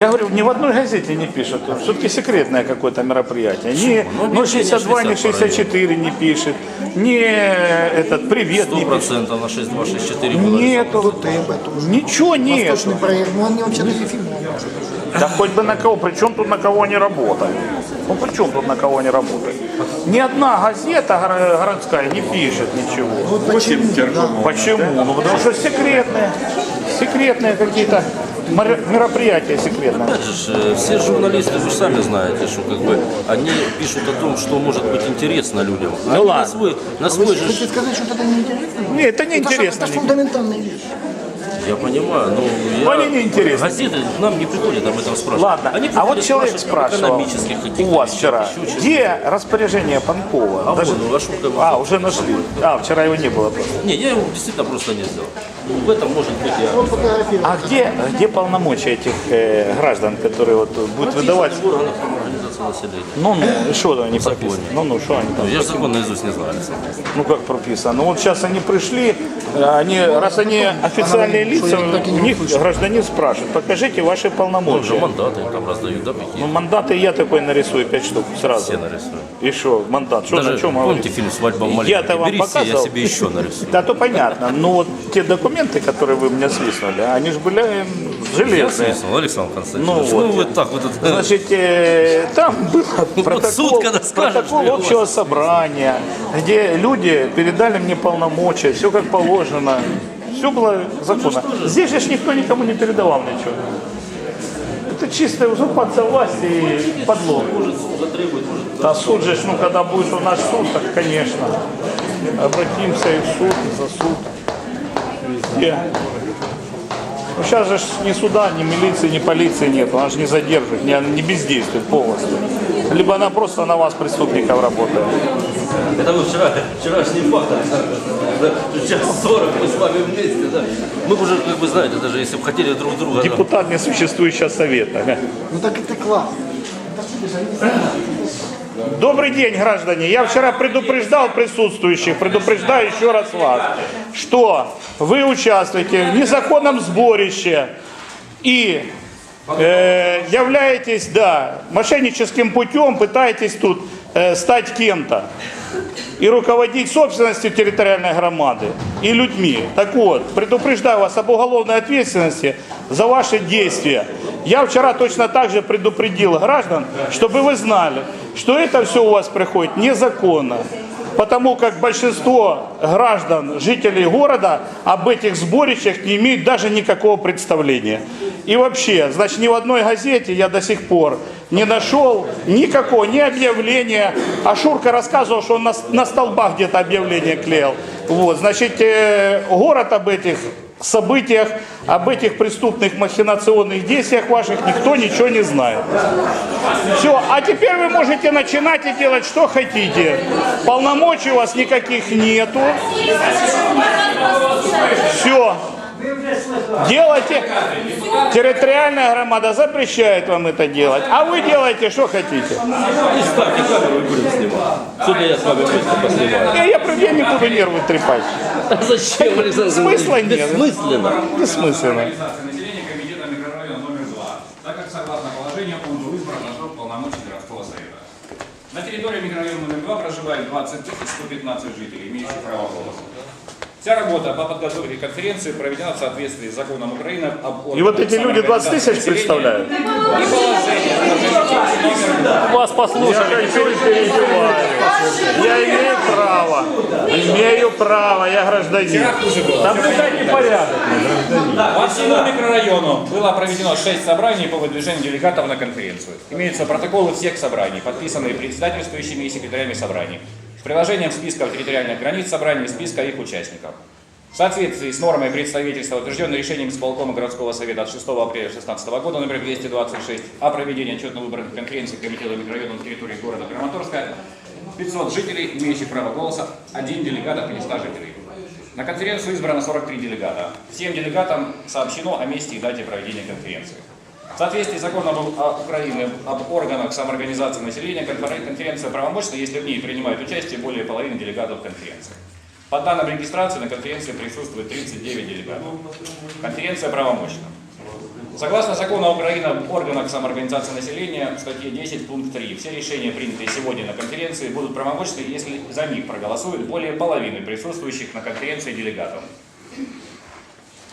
Я говорю, ни в одной газете не пишут. Все-таки секретное какое-то мероприятие. Ни Ну, 062, ни объявление 64 не пишет. Ни этот привет не пишет. процентов на 6264 было. Нету. Ничего нет. Восточный проект, ну он не вообще даже фильм Да хоть бы на кого, при чем тут на кого они работают? Ну при чем тут на кого они работают? Ни одна газета горо- городская не пишет ничего. Вот почему, да. Почему? Ну потому что секретные, секретные какие-то мер- мероприятия секретные. Опять же, ж, э, все журналисты, вы же сами знаете, что как бы они пишут о том, что может быть интересно людям. Ну ладно. На свой, на Вы свой же, хотите сказать, что это не интересно? Нет, это не Это, интересно. это фундаментальная вещь. Я понимаю, но Ну, я, они не интересны. газеты нам не приходят об этом спрашивать. Ладно, Они а вот человек спрашивал экономических у вас вчера, где распоряжение Панкова? А Даже- вон, а что там? А, уже нашли. А, вчера его не было просто. Не, я его действительно просто не сделал. В этом может быть я. А где, где полномочия этих э, граждан, которые вот будут выдавать? в органах населения. Ну, ну, что там не законе. прописано? Ну, ну, что они там? Ну, я же закон наизусть не знаю. Ну, как прописано? Ну, вот сейчас они пришли, э, они, раз они официальные лица, у них гражданин спрашивает, покажите ваши Он же полномочия. мандаты там раздают, да, Ну, какие? мандаты я такой нарисую, пять штук сразу. Все нарисую. И что, мандат? Что, Даже на чем помните говорить? фильм «Свадьба в маленьком»? Я-то вам Берите, я показывал. себе еще нарисую. Да, то понятно. Но вот те документы, которые вы мне свистнули, они же были железные. смысл, Александр Константинович. Ну Ну, вот. вот так вот это. Значит, э, там был протокол, суд, когда скажешь, протокол общего его- собрания, где люди передали мне полномочия, все как положено. Все было законно. Здесь же никто никому не передавал ничего. Это чистая узурпация власти и подлог. Затребует, может, А суд же, ну, когда будет у нас суд, так, конечно, обратимся и в суд, за суд, везде. Ну, сейчас же ни суда, ни милиции, ни полиции нет, она же не задерживает, не, не бездействует полностью. Либо она просто на вас, преступников, работает. Это вы вчера, вчерашний факт, Александр Константинович, да? Час 40 мы с вами вместе, да? Мы бы уже, как вы знаете, даже если бы хотели друг друга... да, Депутат несуществующего совета. Ну так это класс. Добрый день, граждане. Я вчера предупреждал присутствующих, предупреждаю еще раз вас, что вы участвуете в незаконном сборище и э, являетесь, да, мошенническим путем, пытаетесь тут э, стать кем-то и руководить собственностью территориальной громады и людьми. Так вот, предупреждаю вас об уголовной ответственности за ваши действия. Я вчера точно так же предупредил граждан, чтобы вы знали, что это все у вас приходит незаконно. Потому как большинство граждан, жителей города об этих сборищах не имеют даже никакого представления. И вообще, значит, ни в одной газете я до сих пор не нашел никакого, ни объявления. А Шурка рассказывал, что он на, на столбах где-то объявление клеил. Вот, значит, э, город об этих событиях, об этих преступных махинационных действиях ваших никто ничего не знает. Все, а теперь вы можете начинать и делать, что хотите. Полномочий у вас никаких нету. Все. Делайте. Территориальная громада запрещает вам это делать. А вы делаете, что хотите. Ставьте камеру и будем снимать. Сегодня я с вами вместе поснимаю. Я, я, я не буду нервы трепать. А зачем, Александр Смысла нет. Бессмысленно. Бессмысленно. Организации населения комитета микрорайона номер 2, так как согласно положениям он был избран на срок полномочий городского совета. На территории микрорайона номер 2 проживает 20 115 жителей, имеющих право голоса. Вся работа по подготовке конференции проведена в соответствии с законом Украины об И вот эти люди 20 тысяч представляют? Вас послушали, теперь перебиваю. Я имею право. Имею право, я гражданин. Там дайте порядок. По всему микрорайону было проведено 6 собраний по выдвижению делегатов на конференцию. Имеются протоколы всех собраний, подписанные председательствующими и секретарями собраний, с приложением списков территориальных границ собраний и списка их участников. В соответствии с нормой представительства, утвержденной решением исполкома городского совета от 6 апреля 2016 года номер 226 о проведении отчетно-выборных конференций комитета микрорайона на территории города Краматорска, 500 жителей, имеющих право голоса, один делегат от 500 жителей. На конференцию избрано 43 делегата. Всем делегатам сообщено о месте и дате проведения конференции. В соответствии с законом Украины об органах самоорганизации населения конфер- конференция правомочна, если в ней принимают участие более половины делегатов конференции. По данным регистрации на конференции присутствует 39 делегатов. Конференция правомочна. Согласно закону Украины об органах самоорганизации населения, статье 10, пункт 3, все решения, принятые сегодня на конференции, будут правомочны, если за них проголосуют более половины присутствующих на конференции делегатов.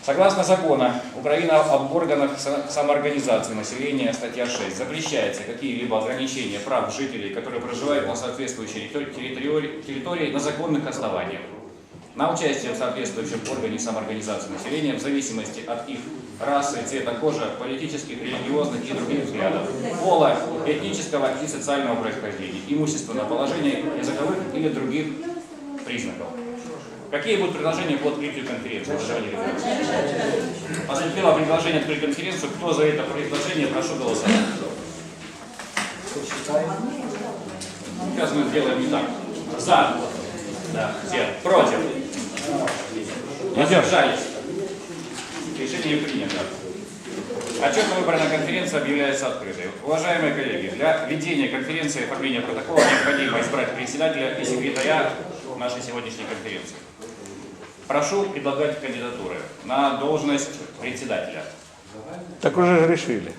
Согласно закону Украина об органах са- самоорганизации населения, статья 6, запрещается какие-либо ограничения прав жителей, которые проживают на соответствующей территори- территории, территории на законных основаниях. На участие в соответствующем органе самоорганизации населения в зависимости от их расы, цвета кожи, политических, религиозных и других взглядов, пола, этнического и социального происхождения, имущественного положения, языковых или других признаков. Какие будут предложения по открытию конференции? уважаемые делегаты? Поступило предложение открыть конференцию. Кто за это предложение, прошу голосовать. Сейчас мы сделаем не так. За. Да, все. Против. Воздержались. Решение принято. Отчетно-выборная конференция объявляется открытой. Уважаемые коллеги, для ведения конференции и оформления протокола необходимо избрать председателя и секретаря нашей сегодняшней конференции. Прошу предлагать кандидатуры на должность председателя. Так уже же решили.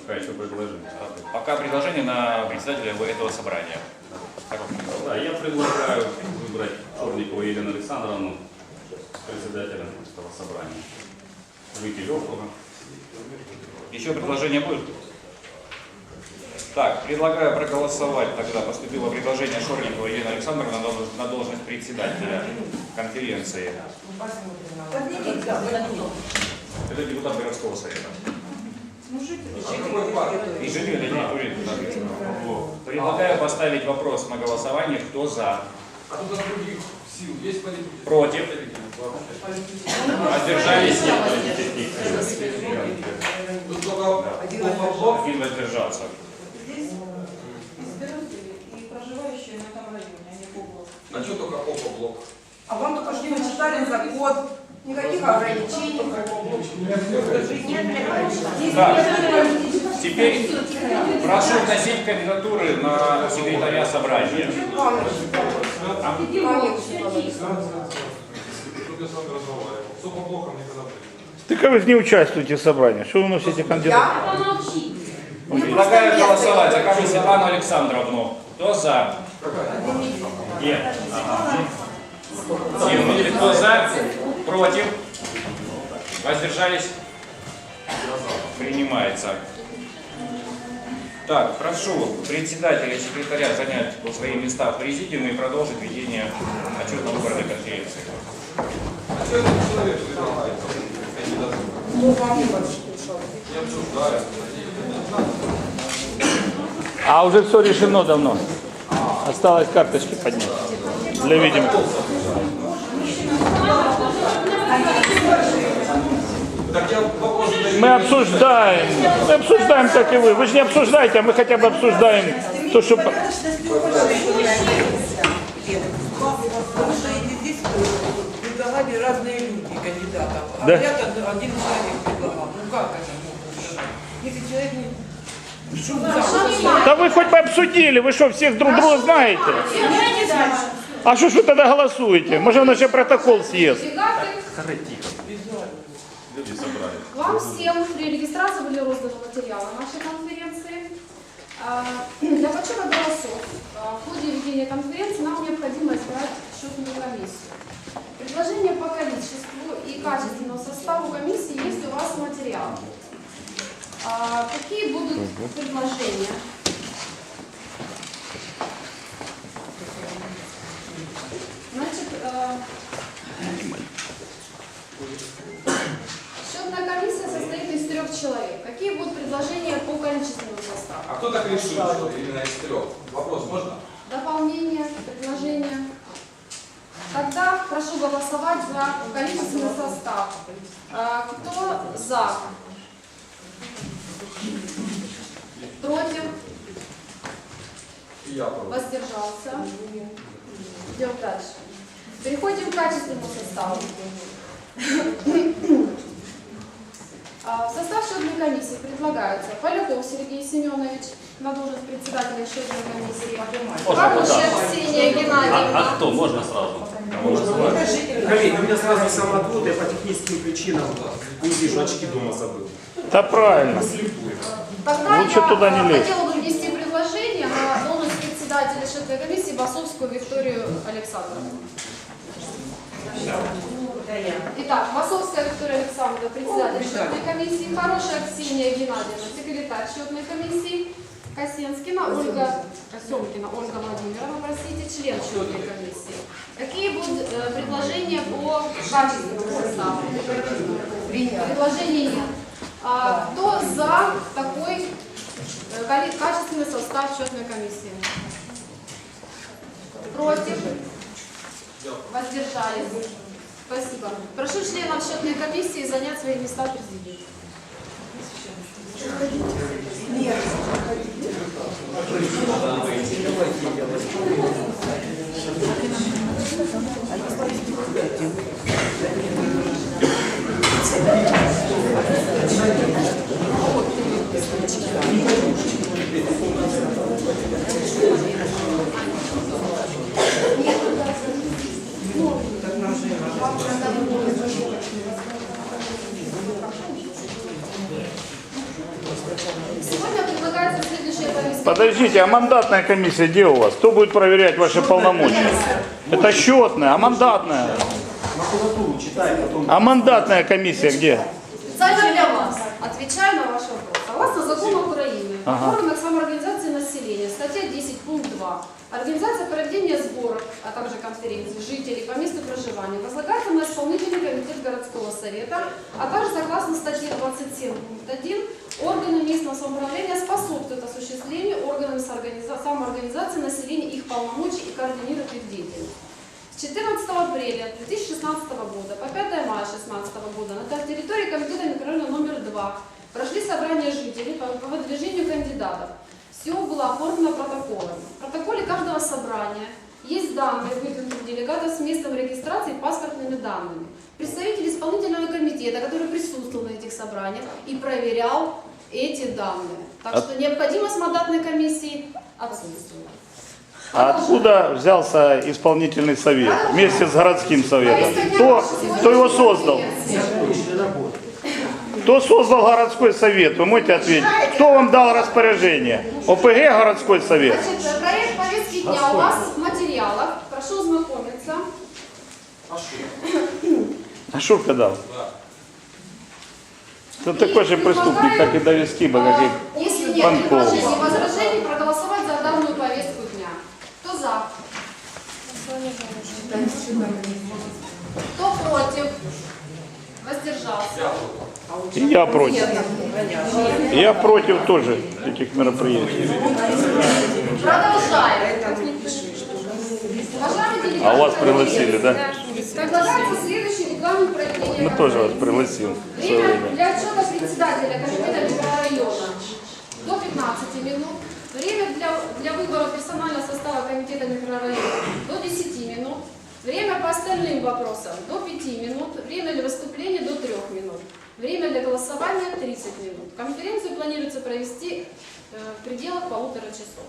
Пока еще предложение. Пока предложение на председателя этого собрания. Да, я предлагаю выбрать Чорникову Елену Александровну председателем этого собрания. Выйти легкого. Еще предложение будет? Так, предлагаю проголосовать тогда. Поступило предложение Шорникова Елены Александровны на должность, председателя конференции. Это депутат городского совета. Вот. Предлагаю поставить вопрос на голосование, кто за. Против. Воздержались? Один воздержался. Здесь избиратели и проживающие на этом районе, а не по блоку. А что только Опа-блок? А вам только что не читали закон, никаких ограничений. Так, теперь прошу вносить кандидатуры на секретаря собрания. С никогда не Так а вы же не участвуете в собрании. Что вы носите кандидатуру? Предлагаю голосовать за Камю Светлану Александровну. Кто за? Нет. Семь. Кто за? Против? Воздержались? Принимается. Так, прошу председателя и секретаря занять свои места в президиуме и продолжить ведение конференции. Человек предлагает? Кандидатуру. Не обсуждаю. А уже все решено давно. Осталось карточки поднять. Для задаю. Мы обсуждаем. Мы обсуждаем, как и вы. Вы же не обсуждаете, а мы хотя бы обсуждаем то, что... предлагали разные люди кандидатов. А Да. я один человек предлагал. Ну как это быть? Если человек не... Да вы хоть бы обсудили, вы что, всех друг друга знаете? А что ж вы тогда голосуете? Может, он еще протокол съест? Вам всем при регистрации были розданы материалы нашей конференции. А, Для подсчета голосов а, в ходе ведения конференции нам необходимо избрать счетную комиссию. Предложение по количеству и качественному составу комиссии есть у вас в материале. А, Какие будут предложения? Значит, э, Счетная комиссия состоит из трех человек. Какие будут предложения по количественному составу? А кто так решил, что именно из трех? Вопрос можно? Дополнение, предложения. Тогда прошу голосовать за количественный состав. А, Кто за? Против? Я против. Воздержался? Идем дальше. Переходим к качественному составу. А, В состав счетной комиссии предлагаются Поляков Сергей Семенович на должность председателя счетной комиссии, Карушев Ксения А, Геннадьевна, а кто? Можно сразу? Коллеги, у меня сразу самоотвод, я по техническим причинам не вижу, очки дома забыл. Да правильно. Тогда Лучше я туда не э, лезть. хотела бы внести предложение на должность председателя счетной комиссии Басовскую Викторию Александровну. Итак, Басовская Виктория Александровна, председатель счетной комиссии, Хорошая Ксения Геннадьевна, секретарь счетной комиссии, Косенскина Ольга, Семкина Ольга Владимировна, простите, член счетной комиссии. Какие будут э, предложения по качественному составу? Предложений нет. А, кто за такой э, качественный состав счетной комиссии? Против? Воздержались? Спасибо. Прошу членов счетной комиссии занять свои места в президиуме. Сегодня предлагается Подождите, а мандатная комиссия где у вас? Кто будет проверять ваши полномочия? Это счетная, а мандатная? А мандатная комиссия где? Специально для вас отвечаю на ваш вопрос. Согласно закону Украины, Ага. о органах самоорганизации населения, статья 10, пункт 2, организация проведения сборов, а также конференций жителей по месту проживания возлагается на исполнительный комитет городского совета, а также согласно статье 27, пункт 1, органы местного самоуправления способствуют осуществлению органами самоорганизации населения их полномочий и координируют их деятельность. С 14 апреля 2016 года по 5 мая 2016 года на территории комитета микрорайона номер 2 прошли собрания жителей по, по выдвижению кандидатов. Все было оформлено протоколом. В протоколе каждого собрания есть данные выдвинутых делегатов с местом регистрации и паспортными данными. Представитель исполнительного комитета, который присутствовал на этих собраниях и проверял эти данные. Так А- что необходимость мандатной комиссии отсутствует. А откуда взялся исполнительный совет вместе с городским советом? Кто, кто его создал? Кто создал городской совет? Вы можете ответить? Кто вам дал распоряжение? ОПГ городской совет? Значит, проект повестки дня у вас в материалах. Прошу ознакомиться. А Шурка дал? Это такой же преступник, как и Давид Скиба, как и А, Если нет Панков. возражений, проголосовать за данную повестку дня. Кто за? Кто против? Воздержался. И я против. Я против тоже этих мероприятий. Продолжаем. А вас пригласили, да? Предлагается следующий регламент проведения Мы тоже вас пригласим время. для отчета председателя комитета микрорайона до 15 минут. Время для, для выбора персонального состава комитета микрорайона до 10 минут. Время по остальным вопросам до 5 минут. Время для выступления до 3 минут. Голосования 30 минут. Конференцию планируется провести э, в пределах полутора часов.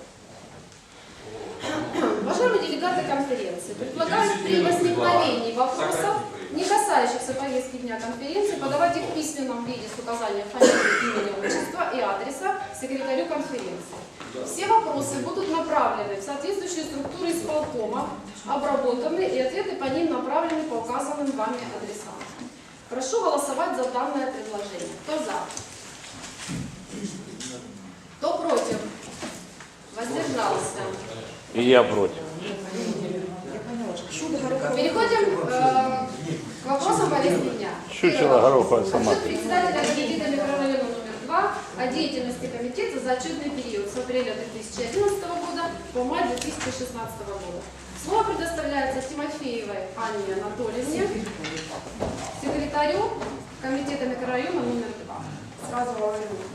Уважаемые делегаты конференции, предлагаю при возникновении вопросов, не касающихся повестки дня конференции, подавать их в письменном виде с указанием фамилии, имени, отчества и адреса секретарю конференции. Все вопросы будут направлены в соответствующие структуры исполкома, обработаны и ответы по ним направлены по указанным вами адресам. Прошу голосовать за данное предложение. Кто за? Кто против? Воздержался. И я против. Переходим э, к вопросам повестки дня. Чучело гороховая сама. Председателя комитета микрорайона номер 2 о деятельности комитета за отчетный период с апреля 2011 года по май 2016 года. Слово предоставляется Тимофеевой Анне Анатольевне, секретарю комитета микрорайона номер 2. Сразу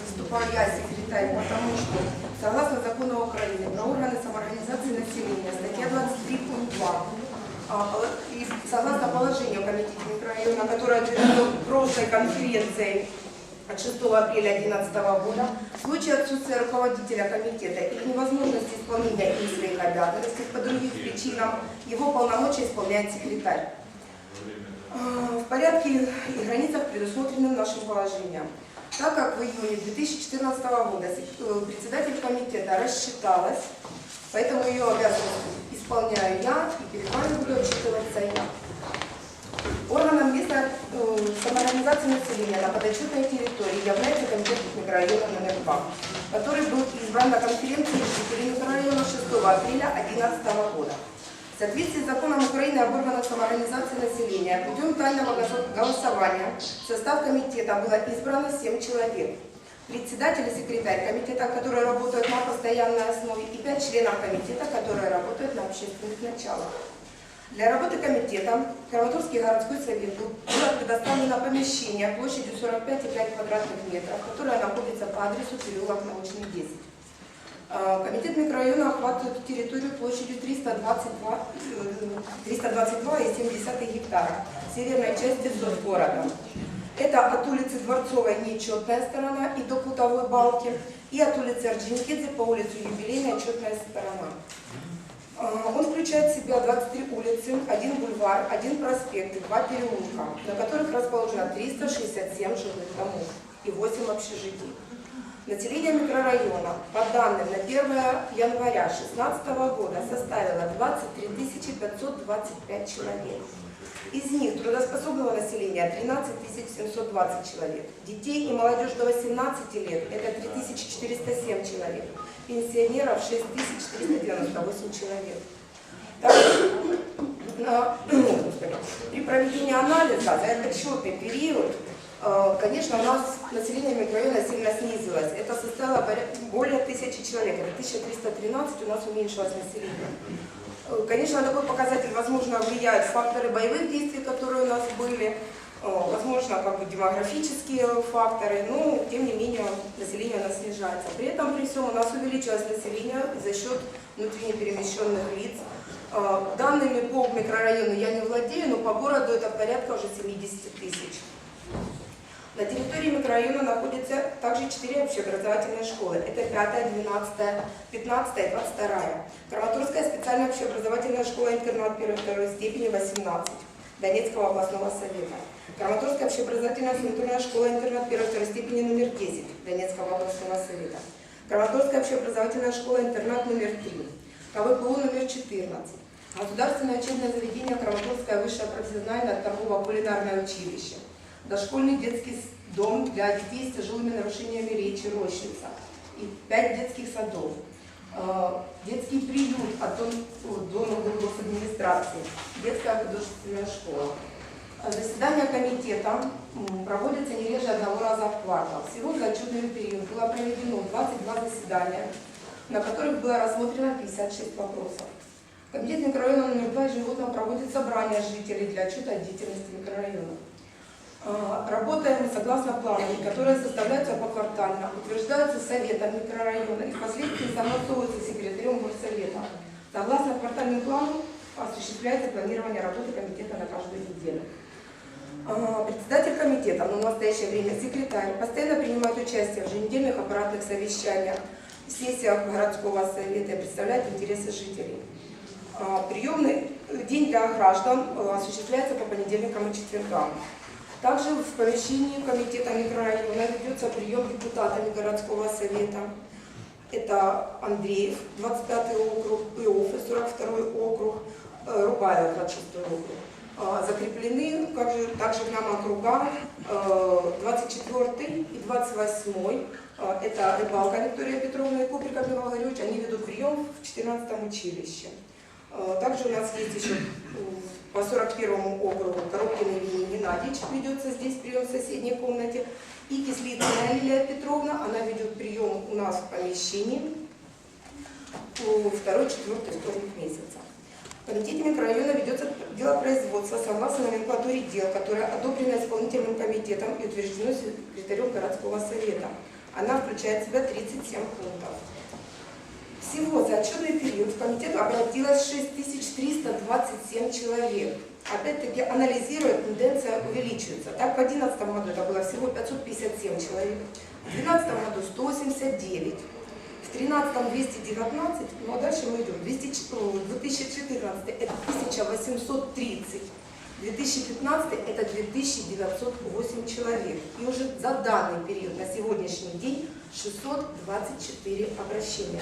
выступаю я, секретарь, потому что согласно закону Украины про органы самоорганизации населения, статья 23 пункт 2, а, и согласно положению комитета микрорайона, которое утверждено прошлой конференцией от 6 апреля 2011 года в случае отсутствия руководителя комитета или невозможности исполнения им своих обязанностей по другим причинам, его полномочия исполняет секретарь. А, В порядке и границах, предусмотренным нашим положением. Так как в июне 2014 года э, председатель комитета рассчиталась, поэтому ее обязанности исполняю я и перед вами буду отчитываться я. Органом местной э, самоорганизации населения на подотчетной территории является комитет микрорайона номер 2, который был избран на конференции жителей микрорайона 6 апреля 2011 года. В соответствии с законом Украины об органах самоорганизации населения путем тайного голосования в состав комитета было избрано 7 человек. Председатель и секретарь комитета, которые работают на постоянной основе, и 5 членов комитета, которые работают на общественных началах. Для работы комитета Краматорский городской совет был было предоставлено помещение площадью 45,5 квадратных метров, которое находится по адресу переулок Научный 10. А, Комитет микрорайона охватывает территорию площадью 322, э, 322,7 гектара в северной части города. Это от улицы Дворцовой нечетная сторона и до Плутовой балки, и от улицы Орджоникидзе по улице Юбилейная четная сторона. А, Он включает в себя 23 улицы, один бульвар, один проспект и два переулка, на которых расположено 367 жилых домов и 8 общежитий. Население микрорайона по данным на 1 января 2016 года составило 23 525 человек. Из них трудоспособного населения 13 720 человек. Детей и молодежь до 18 лет это 3407 человек. Пенсионеров 6398 человек. При проведении анализа за этот счетный период, э, конечно, у нас население микрорайона сильно снизилось. Это составило более тысячи человек. Это 1313 у нас уменьшилось население. Э, Конечно, на такой показатель, возможно, влияют факторы боевых действий, которые у нас были, э, возможно, как бы демографические факторы, но, тем не менее, население у нас снижается. При этом, при всем, у нас увеличилось население за счет внутренне перемещенных лиц. Э, Данными по микрорайону я не владею, но по городу это порядка уже 70 тысяч. На территории микрорайона находятся также четыре общеобразовательные школы. Это 5, 12, 15 и 22. Краматорская специальная общеобразовательная школа-интернат первой и второй степени 18 Донецкого областного совета. Краматорская общеобразовательная санаторная школа-интернат первой и второй степени номер 10 Донецкого областного совета. Краматорская общеобразовательная школа-интернат номер 3. КВПУ номер 14. Государственное учебное заведение Краматорское высшее профессиональное торгово-кулинарное училище дошкольный детский дом для детей с тяжелыми нарушениями речи «Рощица» и пять детских садов. Э, Детский приют от о, Дома госадминистрации, детская художественная школа. Э, Заседания комитета проводятся не реже одного раза в квартал. Всего за отчетный период было проведено 22 заседания, на которых было рассмотрено 56 вопросов. Комитет микрорайона номер 2 ежегодно проводит собрания жителей для отчета о деятельности микрорайона. А, Работаем согласно плану, которые составляются поквартально, утверждаются советом микрорайона и впоследствии согласовываются секретарем горсовета. Согласно квартальному плану осуществляется планирование работы комитета на каждую неделю. А, Председатель комитета, но в настоящее время секретарь, постоянно принимает участие в еженедельных аппаратных совещаниях, сессиях городского совета и представляет интересы жителей. А, Приемный день для граждан осуществляется по понедельникам и четвергам. Также в помещении комитета микрорайона ведется прием депутатами городского совета. Это Андреев, 25 округ, Иофе, 42 округ, э, Рубаев, 26 округ. А, Закреплены также, также к нам округа э, 24 и 28. Э, Это Рыбалка Виктория Петровна и Куприк Абдул Валерьевич. Они ведут прием в 14 училище. Э, Также у нас есть еще по 41 округу Коробкин Евгений Геннадьевич ведется здесь прием в соседней комнате. И Кислицына Лилия Петровна, она ведет прием у нас в помещении у второй-четвертый вторник месяца. В комитете микрорайона ведется дело производства согласно номенклатуре дел, которая одобрена исполнительным комитетом и утверждена секретарем городского совета. Она включает в себя 37 пунктов. Всего за отчетный период в комитет обратилось 6327 человек. опять-таки анализируя, тенденция увеличивается. Так, в 2011 году это было всего 557 человек, в 2012 году 189, в 2013 219, ну а дальше мы идем. 200 в 2014 это 1830, в 2015 это 2908 человек. И уже за данный период на сегодняшний день 624 обращения.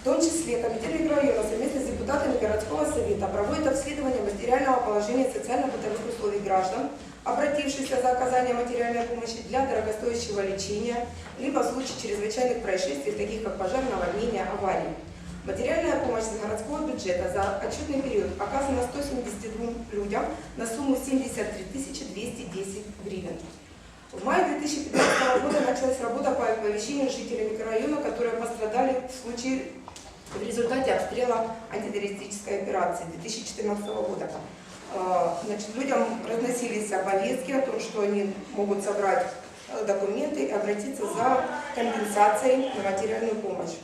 В том числе Комитет микрорайона совместно с депутатами городского совета проводит обследование материального положения социально-бытовых условий граждан, обратившихся за оказанием материальной помощи для дорогостоящего лечения, либо в случае чрезвычайных происшествий, таких как пожар, наводнение, аварии. Материальная помощь из городского бюджета за отчетный период оказана 172 людям на сумму 73 210 гривен. В мае 2015 года началась работа по оповещению жителей микрорайона, которые пострадали в случае в результате обстрела антитеррористической операции 2014 года. Э, Значит, людям разносились повестки о том, что они могут собрать э, документы и обратиться за компенсацией на материальную помощь.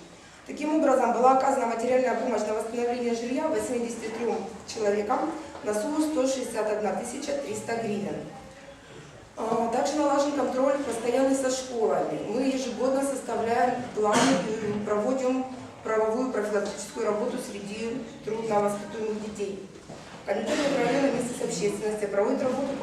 Таким образом, была оказана материальная помощь на восстановление жилья 83 человекам на сумму 161 300 гривен. А, Также налажен контроль постоянный со школами. Мы ежегодно составляем планы проводим правовую профилактическую работу среди трудновоспитуемых детей. Комитет района вместе с общественностью проводит работу по